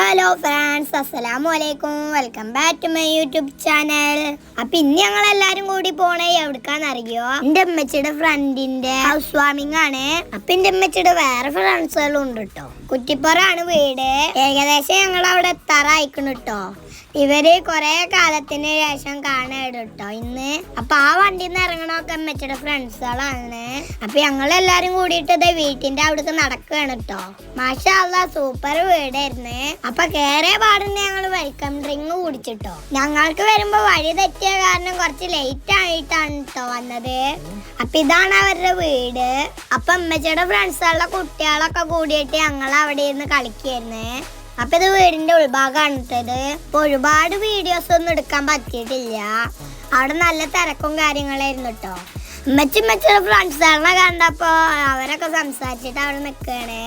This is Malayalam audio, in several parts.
ഹലോ ഫ്രണ്ട്സ് അസ്സലാമു അലൈക്കും welcome back to my YouTube channel അപ്പൊ ഇന്ന് ഞങ്ങൾ എല്ലാരും കൂടി പോണേ എവിടക്കാന്നറിയോ? എന്റെ അമ്മച്ചിയുടെ ഫ്രണ്ടിന്റെ ഹൗസ് വാമിംഗ് ആണ്. അപ്പൊ എന്റെ അമ്മച്ചിയുടെ വേറെ ഫ്രണ്ട്സുകളും ഉണ്ട് കേട്ടോ കുറ്റിപ്പുറാണ് വീട്. ഏകദേശം ഞങ്ങൾ അവിടെ എത്താറായിക്കണു കേട്ടോ ഇവർ കൊറേ കാലത്തിന് ശേഷം കാണാണ് കേട്ടോ ഇന്ന്. അപ്പൊ ആ വണ്ടിയിൽ നിന്ന് ഇറങ്ങണമൊക്കെ അമ്മച്ചിയുടെ ഫ്രണ്ട്സുകളാണ് അപ്പൊ ഞങ്ങൾ എല്ലാരും കൂടിയിട്ട് വീട്ടിന്റെ അവിടേക്ക് നടക്കുകയാണ് കേട്ടോ മാഷ സൂപ്പർ വീടായിരുന്നു. അപ്പൊ കേറിയ പാടുന്ന ഞങ്ങൾ വെൽക്കം ഡ്രിങ്ക് കുടിച്ചിട്ടോ. ഞങ്ങൾക്ക് വരുമ്പോ വഴി തെറ്റിയ കാരണം കുറച്ച് ലേറ്റ് ആയിട്ടാണ് കേട്ടോ വന്നത്. അപ്പൊ ഇതാണ് അവരുടെ വീട്. അപ്പൊ അമ്മച്ചിയുടെ ഫ്രണ്ട്സുള്ള കുട്ടികളൊക്കെ കൂടിയിട്ട് ഞങ്ങൾ അവിടെ ഇരുന്ന് കളിക്കായിരുന്നു. അപ്പൊ ഇത് വീടിന്റെ ഉൾഭാഗമാണ് ഇപ്പൊ ഒരുപാട് വീഡിയോസ് ഒന്നും എടുക്കാൻ പറ്റിയിട്ടില്ല. അവിടെ നല്ല തിരക്കും കാര്യങ്ങളായിരുന്നു കേട്ടോ ഉമ്മച്ചി ഉമ്മച്ചിയുടെ ഫ്രണ്ട്സുകളെ കണ്ടപ്പോ അവരൊക്കെ സംസാരിച്ചിട്ട് അവിടെ നിൽക്കണേ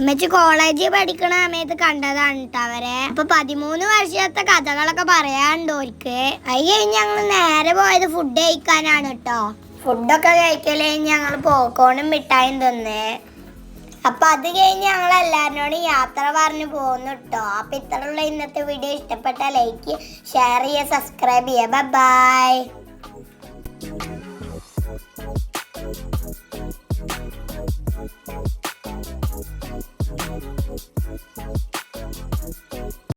ഉമ്മച്ചി കോളേജിൽ പഠിക്കണ സമയത്ത് കണ്ടതാണ് കേട്ടോ അവരെ. അപ്പൊ പതിമൂന്ന് വർഷത്തെ കഥകളൊക്കെ പറയാനുണ്ട് ഓർക്ക് അത് കഴിഞ്ഞ് ഞങ്ങൾ നേരെ പോയത് ഫുഡ് കഴിക്കാനാണ് കേട്ടോ ഫുഡൊക്കെ കഴിക്കൽ കഴിഞ്ഞ് ഞങ്ങൾ പോക്കോണും മിഠായും തിന്നേ. അപ്പൊ അത് കഴിഞ്ഞ് ഞങ്ങൾ എല്ലാവരോടും യാത്ര പറഞ്ഞു പോകുന്നു കേട്ടോ അപ്പൊ ഇത്രയുള്ള ഇന്നത്തെ വീഡിയോ ഇഷ്ടപ്പെട്ട ലൈക്ക് ഷെയർ ചെയ്യുക സബ്സ്ക്രൈബ് ചെയ്യുക. Bye Thank you.